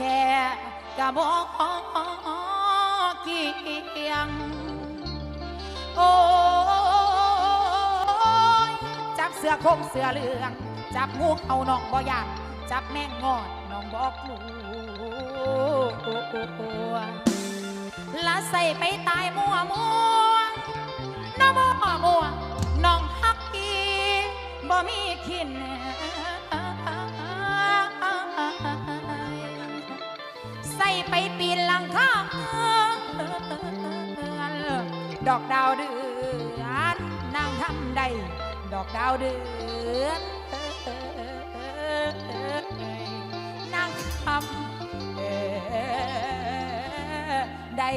ท้กะบอกเกียง โอ้ยจับเสือคงเสือเหลือง จับงูเอาน้องบ่อยากจับแม่งงอดน้องบอกลูละใส่ไปตายมัวมัวน้ำมัวมัวน้องฮักกีบ่มีขิน ดอกดาวเดือนนางทำใดดอกดาวเดือนนางทำใด้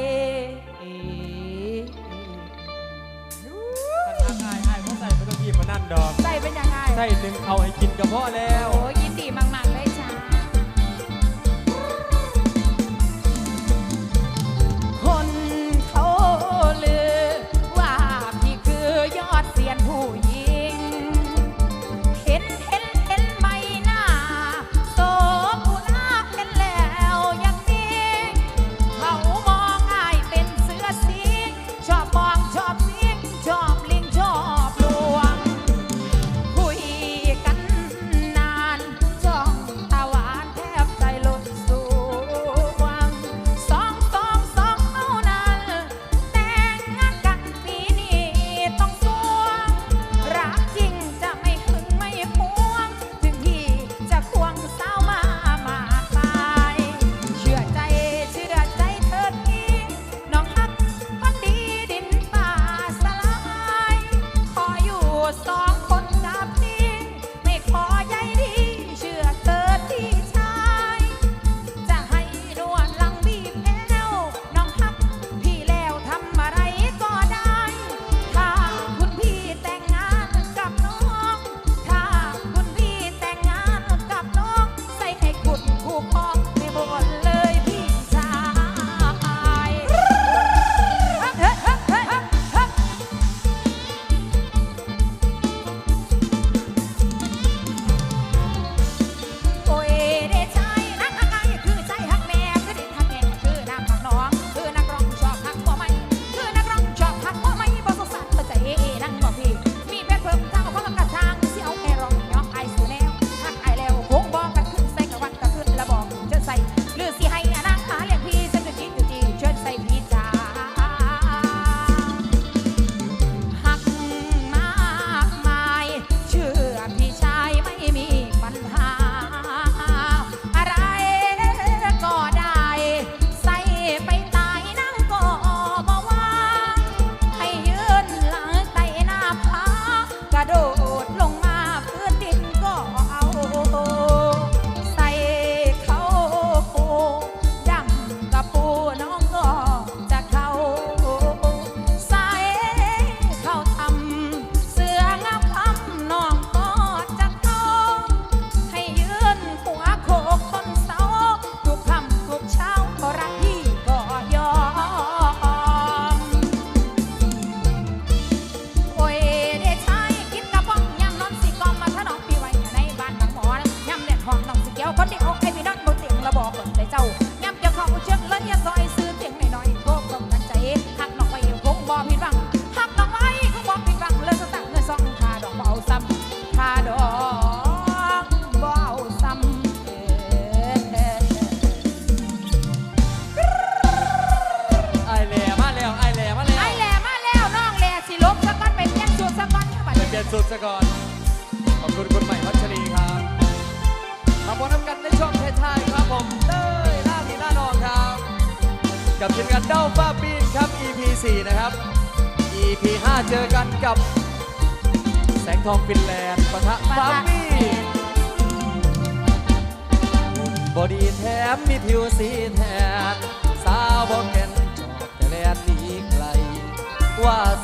ใส่เป็นยังไงใส่หนึ่งเขาให้กินกับพ่อแล้ว โอ้ยินดีมากๆเลย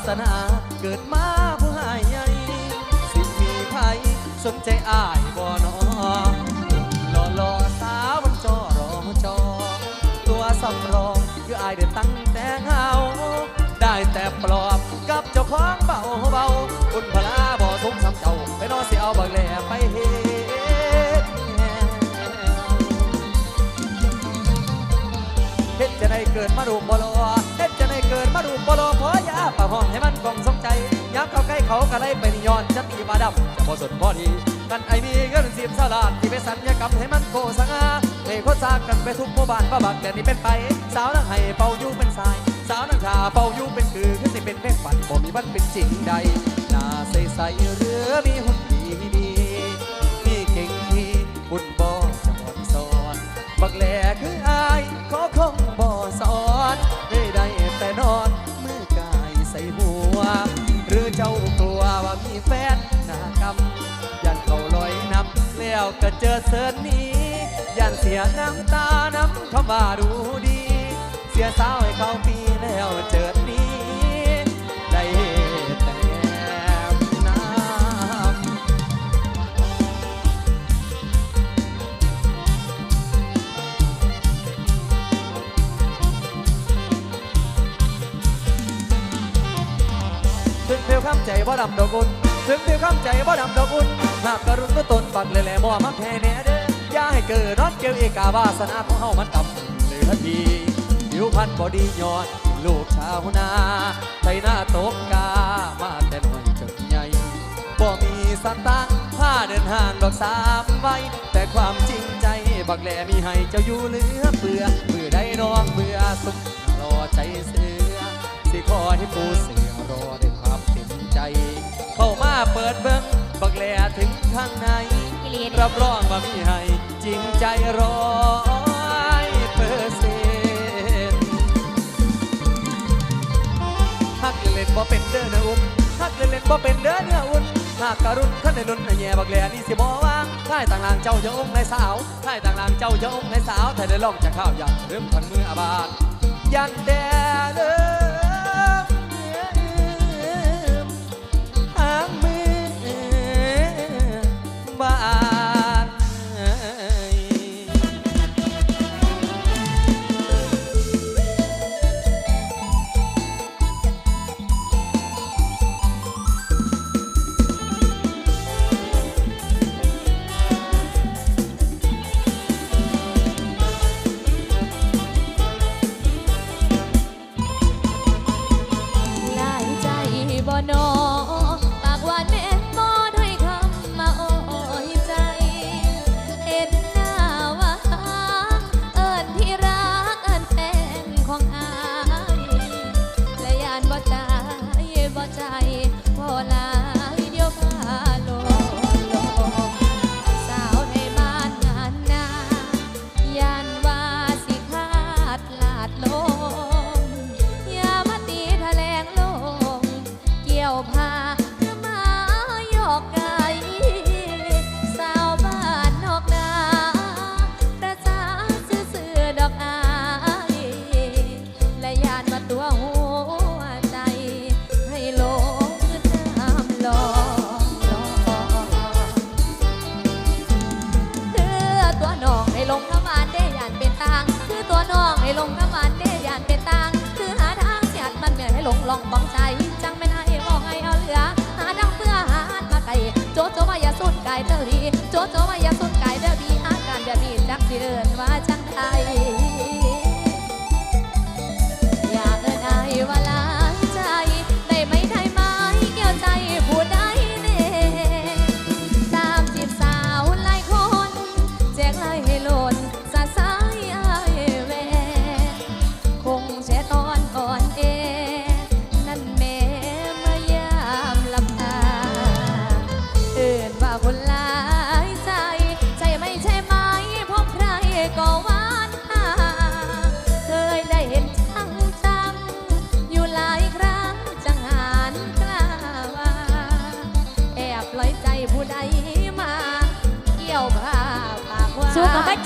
สนาเกิดมาผู้หายใหญ่สิมีภัยสนใจอายบ่นอหล่อหล่อสาวมันจอรอจอ ตัวสำรองคืออายได้ตั้งแต่เงาได้แต่ปลอบกับเจ้าของเบาเบาคุณพลาบ่ทุ่มสำเจ้าไปนอนเสียเอาบักแหล่ไปเฮ็ดเฮ็ดจะได้เกิดมาดูบ่รอเฮ็ดจะได้เกิดมาดูบ่รอพอย ห้องให้มันกองสงใจยับเข้าใกล้เขาก็เลยไปนิยอนจะตีมาดำจะพอสนพอดีกันไอมีเงินสิบสลาดที่ไปสัญญากรรมให้มันโกสังอาให้โคซากันไปทุกหมู่บ้านบ้าบักแต่นี่เป็นไป สาวนั่งให้เป่ายู่เป็นสาย สาวนั่งชาเป่ายู่เป็นคือคือสิเป็นเพลงฝันบ่มีวันเป็นจริงใดหน้าใสใสๆเรือมีหุ่นดีดีมีเก่งที่หุ่นบ่จะบอนสอนบักแหลคืออา แล้วก็เจอเสิร์นนี้ยันเสียน้ำตาน้ำคำว่าดูดี เสียสาวให้เขาปีแล้วเจิดนี้ได้แต่น้ำถึงเพียวข้ามใจบ่ดำดอกอุ่น ถึงเพียวข้ามใจบ่ดำดอกอุ่นหากกระรุนก็ตนบักเลยแหล่บ่มาแพ้แน่เด้ออย่าให้เกิดรอดเกลียวเอกาวาสนาของเฮามันต่ำเหลือทีผิวพันธ์บ่ดียอดลูกชาวนาไทยหน้าตกกามาแต่น้อยจนใหญ่บ่มีสตังค์ผ้าเดินห่างดอกสามใบแต่ความจริงใจบักแหลมีให้เจ้าอยู่เหลือเฟือมือได้น้องเบื่อสุขรอใจเสือสิขอให้ปูเสือรอด้วยความเต็มใจ เข้ามาเปิดเบิ้งบักแหลถึงข้างในอีหลีรับรองว่ามีให้จริงใจร้อยเปอร์เซ็นต์ฮักเล่นๆบ่เป็นเด้อเนื้ออุ่นฮักเล่นๆบ่เป็นเด้อเนื้ออุ่นหากการุณขั้นในรุ่นแย่บักแหลนี่สิบ่ว่างท่ายต่างลางเจ้าเจ้าองค์ในสาวท่ายต่างลางเจ้าเจ้าองค์ในสาวถ้าได้ลองจะข้าวอยากเริ่มพันมืออาบาดยันแดเด้อ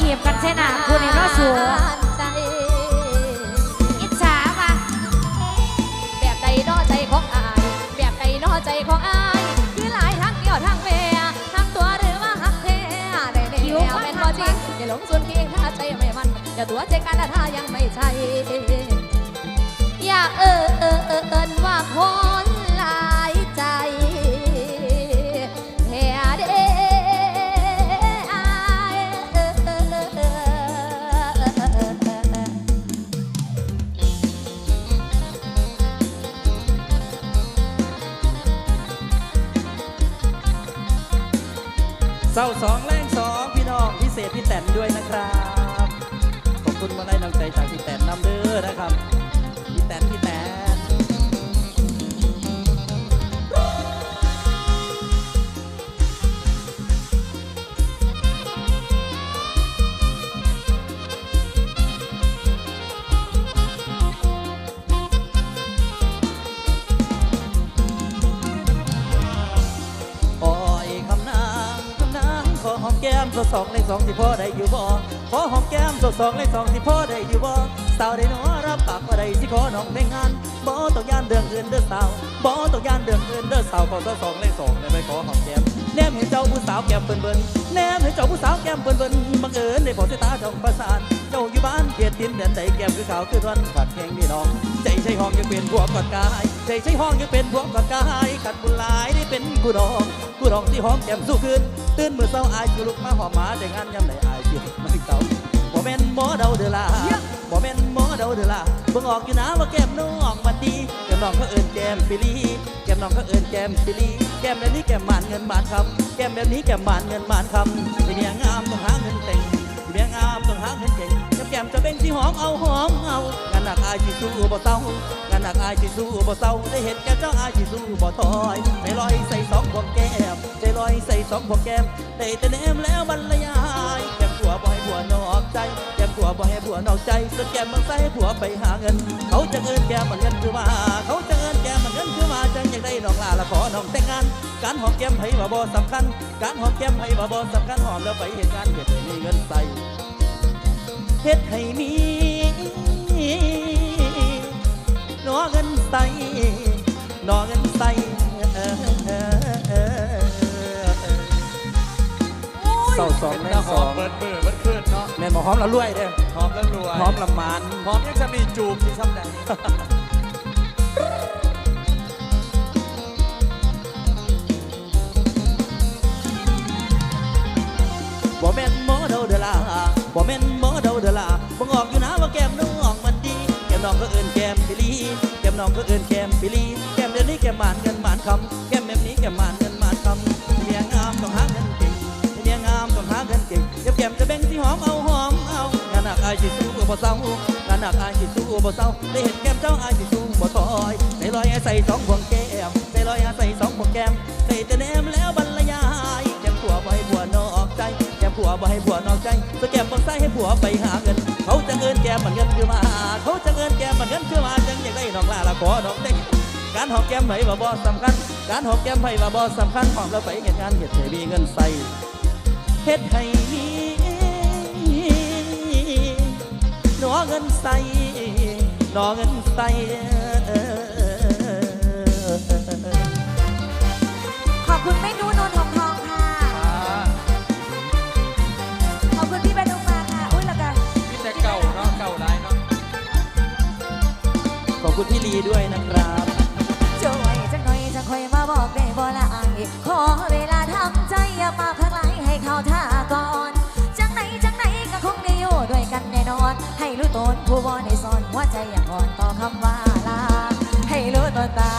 ถีบกันใช่น่ะคุณนี่เนาะสูอิจฉาป่ะแบบใดนอใจของอาย แบบใดนอใจของอายคือหลายทั้งเกี่ยวทั้งแม่ทั้งตัวหรือว่าหักแท้ได้แน่เป็นบ่จริงอย่าหลงส่วนเพียงถ้าใจไม่มันอย่าตัวใจกันถ้ายังไม่ใช่อยากเออเออเออเอินว่าคน เศร้าสองแรงสองพี่น้องพิเศษพี่แตนด้วยนะครับ ขอบคุณมาได้นำใจจากพี่แตนนำเด้อนะครับ สองเลขสองที่พ่อได้อยู่บ่ขอหอมแก้มสดสองเลขสองที่พ่อได้อยู่บ่สาวได้หนอรับปากว่าได้สิขอน้องแต่งงานบ่ต้องย่านเดืองอื่นเด้อสาวบ่ต้องย่านเดืองอื่นเด้อสาวขอสดสองเลขสองได้ไหมขอหอมแก้มแนมเห็นเจ้าผู้สาวแก้มเบิ่นเบิ่นแนมเห็นเจ้าผู้สาวแก้มเบิ่นเบิ่นบังเอิญได้พบสายตาจ้องประสาน จ้าอยู่บ้านเกียรติดินแดนใดแก้มคือขาวคือทวนขาดแข็งนี่น้องใจใช่ห้องยังเป็นผัวกอดกายใจใช่ห้องยังเป็นผัวกอดกายขัดบุญหลายได้เป็นกูดองกูดองที่ห้องแก้มสู้คืนตื่นเมื่อเช้าอายคือลุกมาหอมหมาแต่งานยามใดอายสิไม่เก่าบ่แม่นหมอเดาเดือลาบ่แม่นหมอเดาเดือลาเบิ่งออกอยู่นะว่าแก้มน้องมันดีแก้มน้องเขาเอิ้นแก้มปิลีแก้มน้องเขาเอิ้นแก้มปิลีแก้มแบบนี้แก้มหมานเงินหมานคำแก้มแบบนี้แก้มหมานเงินหมานคำไอ้เมียงามต้องหาเงินแต่งเมีย งามต้องหาเงินเก่งกับแก้มจะเป็นที่หอมเอาหอมเอางานหนักอายที่สู้บ่เศร้างานหนักอายที่สู้บ่เศร้าได้เห็นแก้มเจ้าอายที่สู้บ่ถอยใจลอยใส่สองพวงแก้มใจลอยใส่สองพวงแก้มได้แต่แนมแล้วบรรยายแก้มผัวบ่ให้ผัวนอกใจแก้มผัวบ่ให้ผัวนอกใจส่วนแก้มบางใส่ผัวไปหาเงิน เขาจะเงินแก้มมันเงินคือมาเขาจะเงินแก้มมันเงินคือมาจังอยากได้น้องลาละขอน้องแต่งงานการหอมแก้มให้ว่าบ่สำคัญ การหอมแก้มให้ว่าบ่สำคัญหอมแล้วไปเหตุงานเฮ็ดให้มีเงินใส่ เฮ็ดให้มีหนอเงินใสหนอเงินใสเศร้าสองแม่สองเบิดเบิดเบิดขึ้นเนาะแม่นบอหอมละรวยเด้อหอมแล้วรวยหอมละมานหอมยังจะมีจูบที่ซ้ำใดบ่แม่นหมอเดาเดอลาบ่แม่น แก้มน้องมันดี แก้มน้องก็เอินแก้มปิลีแก้มน้องก็เอินแก้มปิลีแก้มเดือนนี้แก้มหมานเงินหมานคำแก้มแบบนี้แก้มหมานเงินหมานคำเมียงามต้องหาเงินเก่งเมียงามต้องหาเงินเก่งเดี๋ยวแก้มจะแบ่งที่หอมเอาหอมเอางานหนักอายสิสู้บ่เศร้างานหนักอายสิสู้บ่เศร้าได้เห็นแก้มเจ้าอายสิสู้บ่ถอยใจลอยใส่สองพวงแก้มใจลอยใส่ ผัวบ่ให้ผัวนอกใจสแก้มบังไส้ให้ผัวไปหาเงิน เขาจะเงินแกมันเงินคือมา เขาจะเงินแกมันเงินคือมาจังอยากได้น้องลาละขอน้องเต้งการหอมแก้มไผ่ว่าบ่สำคัญ การหอมแก้มไผ่ว่าบ่สำคัญหอมแล้วไปเหตุงานเหตุให้มีเงินใส่เฮ็ดให้มีหนอเงินใส่หนอเงินใส่ขอบคุณแม่นู คุณพี่ลีด้วยนะครับช่วยจังหน่อยจะคอยมาบอกได้บ่ละอายขอเวลาทำใจอย่ามาพักไหลให้เขาท่าก่อนจังไหนจังไหนก็คงได้อยู่ด้วยกันแน่นอน ให้รู้ตนผู้บ่ได้สอนหัวใจอย่างอ่อนต่อคำว่าลาให้รู้ตนตา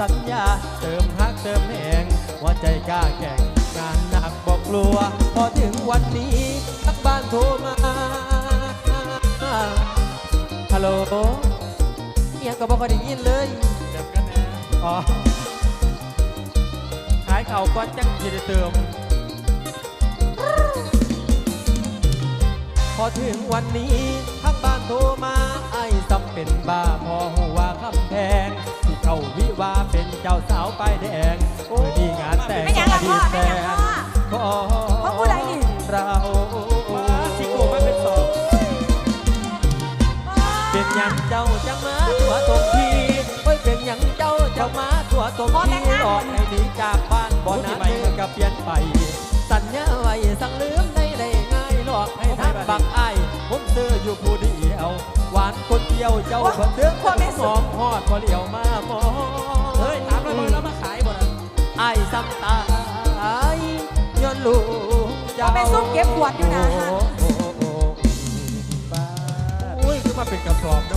สัญญา เติมฮักเติมแหงหัวใจกล้าแข่งงานหนักบอกกลัว พอถึงวันนี้ทักบ้านโทรมาฮัลโหลเอียงก็บอกได้ยินเลยเดี๋ยวกันแน่อ๋อขายเข่าวก้อนจังจะได้เติม พอถึงวันนี้ทั้งบ้านโทรมาไอ้จำเป็นบ้าพอหัวคำแพงที่ เข้าวิวาเป็นเจ้าสาวป้ายแดงเมื่อดีงานแต่งไม่หยังละพ่อไม่หยังพ่อ ขอพ่อผู้ใดนี่ เรามาสิโกไม่เป็นสองเป็นหยังเจ้าจังมาตัวตรงทีเฮ้ยเป็นหยังเจ้าเจ้ามาตัวตรงพอแต่ทีงงานหลอกให้หนีจากบ้านบ่นานมือก็เปลี่ยนไป สัญญาไว้สั่งลืมได้ได้ง่ายหลอกให้ท่านบักอ้ายผมซื้ออยู่ผู้เดียวหวาน คนเดียวเจ้าเพิ่นเดือดหอมฮอดพอเหลียวมามองเฮ้ยถามแล้วมึงแล้วมาขายบ่นะไอ้ายซ้ำตายย้อนลูกเจ้าเอาไปซุ่มเก็บขวดอยู่นะโอ้โอ้โอ้บ้าโอ้ยคือมาเป็นกระสอบนะ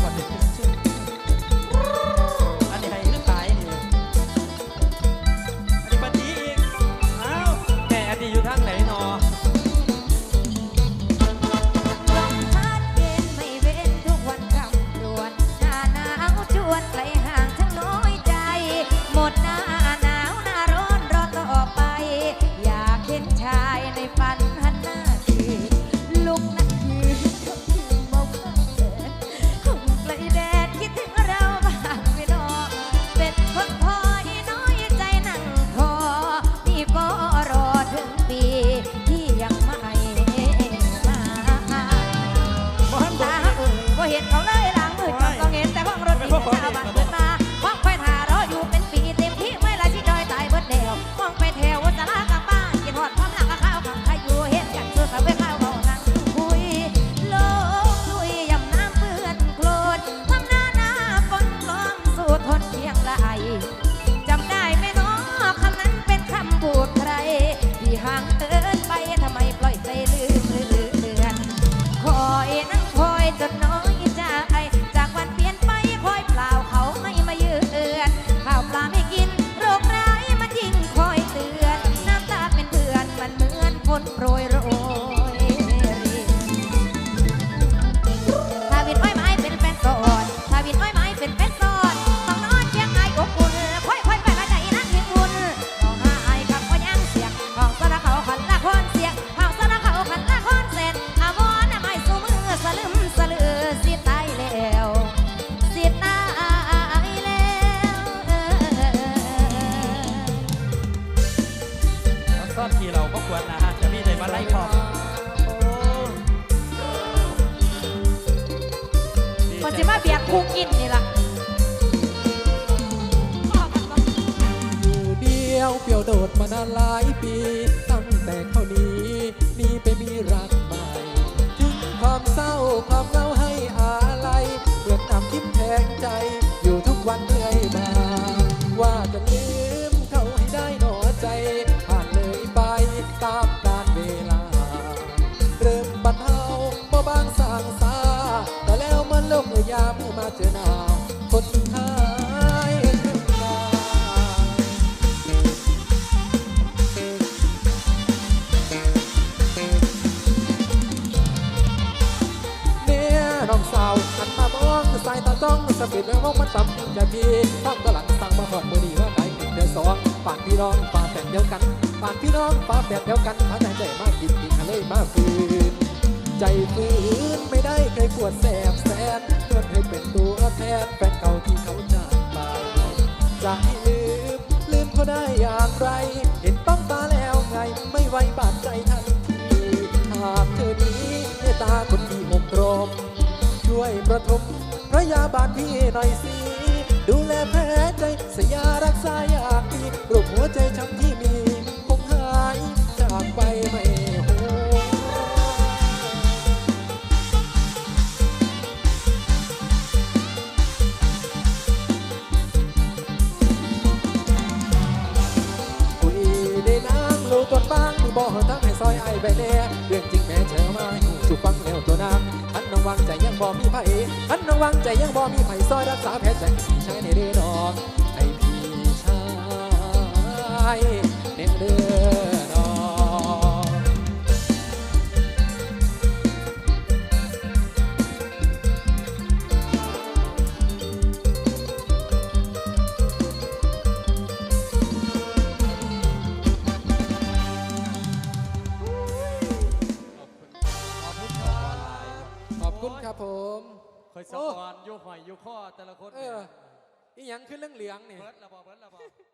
ว่าจะลืมเขาให้ได้หนอใจ ผ่านเลยไปตามกาลเวลา เริ่มบันเทาเบาบางสางสา แต่แล้วมันลกเลยยามมาเจอหนาคนหายขึ้นมาเนี่ยน้องสาวหันมามองสายตาจ้องสะบิดแล้วมองมันต่ำจะพี่ตั้งกะหล่ มาหอดมือดีว่าไก่เดือสองฝากพี่น้องฝากแฟนเดียวกันฝากพี่น้องฝากแฟนเดียวกันหาใจใจมากกินกินทะเลมากฟืนใจฝืนไม่ได้เคยปวดแสบแสนเพื่อนเคยเป็นตัวแทนแฟนเก่าที่เขาจากไปจะให้ลืมลืมเขาได้อย่างไร เห็นต้องตาแล้วไง ไม่ไหวบาดใจทันทีหากเธอนี้เมตตาคนที่อบรมช่วยประทมพระยาบาลพี่หน่อยสิ สายอากดีรูปหัวใจช้ำที่มีคงหายจากไปไม่หคุยได้นางลูกกดบ้างที่บ่ทั้งในซอยไอไปแน่เรื่องจริงแม่เชื่อมาสุฟังแล้วตัวนางอันระวังใจยังบ่มีไผอันระวังใจยังบ่มีไผซอยรักษาแผลใจใช้ในเรนอกไอายในเด้อดอขอบคุณครับผม เคยสะออนอยู่หอยอยู่ข้อแต่ละคนเออ อีหยังขึ้นเรื่องเหลืองเนี่ย เบิร์ดละบอเบิร์ดละบอ